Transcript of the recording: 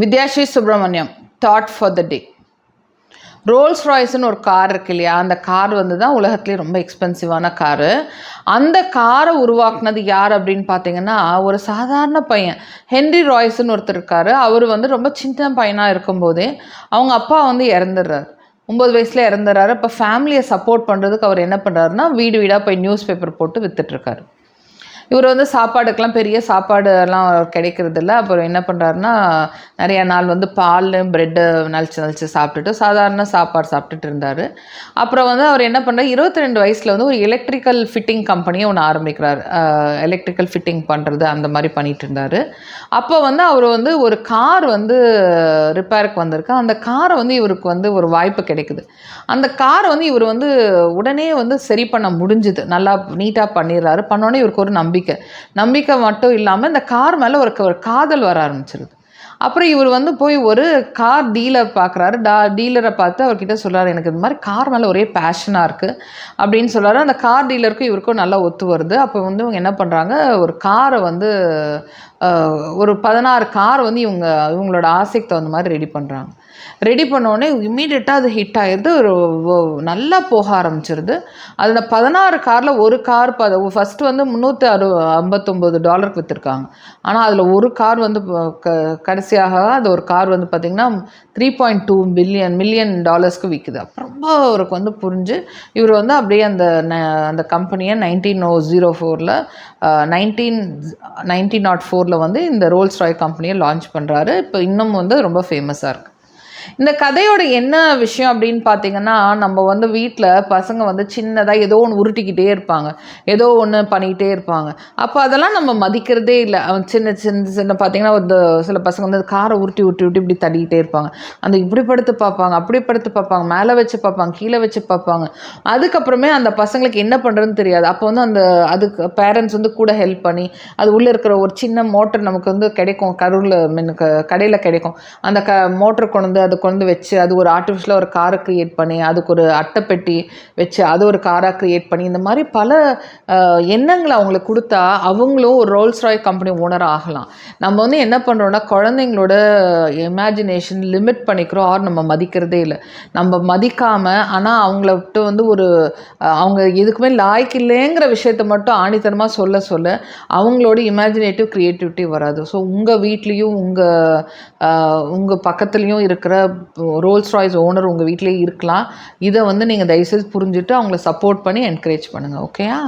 Vidyasri Subramaniam thought for the day Rolls ராய்ஸ்னு ஒரு car இருக்கு இல்லையா? அந்த கார் வந்து தான் உலகத்துலேயே ரொம்ப எக்ஸ்பென்சிவான காரு அந்த காரை உருவாக்குனது யார் அப்படின்னு பார்த்தீங்கன்னா ஒரு சாதாரண பையன். ஹென்ரி ராய்ஸ்னு ஒருத்தர் இருக்கார். அவர் வந்து ரொம்ப சின்ன பையனாக இருக்கும்போதே அவங்க அப்பா வந்து இறந்துடுறாரு. ஒம்பது வயசில் இறந்துடுறாரு. இப்போ ஃபேமிலியை சப்போர்ட் பண்ணுறதுக்கு அவர் என்ன பண்ணுறாருன்னா வீடு வீடாக போய் நியூஸ் பேப்பர் போட்டு வித்துட்ருக்காரு இவர் வந்து சாப்பாடுக்கெல்லாம் பெரிய சாப்பாடு எல்லாம் கிடைக்கிறது இல்லை அப்புறம் என்ன பண்ணுறாருன்னா நிறைய நாள் வந்து பால் ப்ரெட்டு நலிச்சு நலிச்சு சாப்பிட்டுட்டு சாதாரண சாப்பாடு சாப்பிட்டுட்டு இருந்தார். அப்புறம் வந்து அவர் என்ன பண்ணுறாரு இருபத்தி ரெண்டு வயசில் வந்து ஒரு எலக்ட்ரிக்கல் ஃபிட்டிங் கம்பெனியை ஒன்று ஆரம்பிக்கிறார். எலக்ட்ரிக்கல் ஃபிட்டிங் பண்ணுறது அந்த மாதிரி பண்ணிட்டு இருந்தார். அப்போ வந்து அவர் வந்து ஒரு கார் வந்து ரிப்பேருக்கு வந்திருக்கு. அந்த காரை வந்து இவருக்கு வந்து ஒரு வாய்ப்பு கிடைக்குது. அந்த காரை வந்து இவர் வந்து உடனே வந்து சரி பண்ண முடிஞ்சுது. நல்லா நீட்டாக பண்ணிடுறாரு. பண்ணோன்னே இவருக்கு ஒரு நம்பிக்கை நம்பிக்கை. நம்பிக்கை மட்டும் இல்லாமல் இந்த கார் மேலே ஒரு ஒரு காதல் வர ஆரம்பிச்சிருது. அப்புறம் இவர் வந்து போய் ஒரு கார் டீலர் பார்க்குறாரு டா டீலரை பார்த்து அவர்கிட்ட சொல்கிறாரு எனக்கு இந்த மாதிரி கார் மேலே ஒரே பேஷனாக இருக்குது அப்படின்னு சொல்கிறாரு அந்த கார் டீலருக்கும் இவருக்கும் நல்லா ஒத்து வருது. அப்போ வந்து இவங்க என்ன பண்ணுறாங்க ஒரு காரை வந்து ஒரு பதினாறு கார் வந்து இவங்க இவங்களோட ஆசைக்கு தகுந்த மாதிரி ரெடி பண்ணுறாங்க ரெடி பண்ணோடனே இம்மீடியட்டாக அது ஹிட் ஆகிடுது ஒரு நல்லா போக ஆரம்பிச்சிருது. அதில் பதினாறு காரில் ஒரு கார் ப ஃபஸ்ட்டு வந்து முந்நூற்றி அறு ஐம்பத்தொம்போது டாலருக்கு விற்றுருக்காங்க ஆனால் அதில் ஒரு கார் வந்து க கடைசியாக அது ஒரு கார் வந்து பார்த்திங்கன்னா three point two billion million டாலர்ஸ்க்கு விற்குது அப்புறம் ரொம்ப அவருக்கு வந்து புரிஞ்சு இவர் வந்து அப்படியே அந்த ந- அந்த கம்பெனியை நைன்டீன் ஓ ஜீரோ ஃபோரில் நைன்டீன் நைன்டீன் நாட் ஃபோர் ஃபோரில் வந்து இந்த ரோல்ஸ் ராய் கம்பெனியை லான்ச் பண்ணுறாரு இப்போ இன்னும் வந்து ரொம்ப ஃபேமஸாக இருக்குது இந்த கதையோட என்ன விஷயம் அப்படின்னு பார்த்தீங்கன்னா நம்ம வந்து வீட்டில் பசங்க வந்து சின்னதாக ஏதோ ஒன்று உருட்டிக்கிட்டே இருப்பாங்க. ஏதோ ஒன்று பண்ணிக்கிட்டே இருப்பாங்க. அப்போ அதெல்லாம் நம்ம மதிக்கிறதே இல்லை. அவன் சின்ன சின்ன சின்ன பார்த்தீங்கன்னா ஒரு சில பசங்க வந்து காரை உருட்டி உருட்டி உருட்டி இப்படி தள்ளிக்கிட்டே இருப்பாங்க. அந்த இப்படி படுத்து பார்ப்பாங்க அப்படி படுத்து பார்ப்பாங்க மேலே வச்சு பார்ப்பாங்க கீழே வச்சு பார்ப்பாங்க அதுக்கப்புறமே அந்த பசங்களுக்கு என்ன பண்ணுறதுன்னு தெரியாது. அப்போ வந்து அந்த அதுக்கு பேரண்ட்ஸ் வந்து கூட ஹெல்ப் பண்ணி அது உள்ளே இருக்கிற ஒரு சின்ன மோட்டர் நமக்கு வந்து கிடைக்கும். கருவில் மீன் கடையில் கிடைக்கும். அந்த க மோட்டர் கொண்டு வந்து அது கொண்டு வச்சு அது ஒரு ஆர்டிஃபிஷியலாக ஒரு காரை க்ரியேட் பண்ணி அதுக்கு ஒரு அட்டைப்பெட்டி வச்சு அது ஒரு காராக க்ரியேட் பண்ணி இந்த மாதிரி பல எண்ணங்களை அவங்களுக்கு கொடுத்தா அவங்களும் ஒரு ரோல்ஸ் ராய் கம்பெனி ஓனர் ஆகலாம். நம்ம வந்து என்ன பண்ணுறோன்னா குழந்தைங்களோட இமேஜினேஷன் லிமிட் பண்ணிக்கிறோம். ஆர் நம்ம மதிக்கிறதே இல்லை. நம்ம மதிக்காமல் ஆனால் அவங்கள விட்டு வந்து ஒரு அவங்க எதுக்குமே லாய்க்கு இல்லைங்கிற விஷயத்த மட்டும் ஆணித்தனமாக சொல்ல சொல்ல அவங்களோட இமேஜினேட்டிவ் க்ரியேட்டிவிட்டி வராது. ஸோ உங்கள் வீட்லேயும் உங்கள் உங்கள் பக்கத்துலேயும் இருக்கிற ரோல்ஸ் ராய்ஸ் ஓனர் உங்கள் வீட்டிலே இருக்கலாம். இதை வந்து நீங்கள் தயவுசெய்து புரிஞ்சுட்டு அவங்கள சப்போர்ட் பண்ணி என்கரேஜ் பண்ணுங்கள் ஓகேயா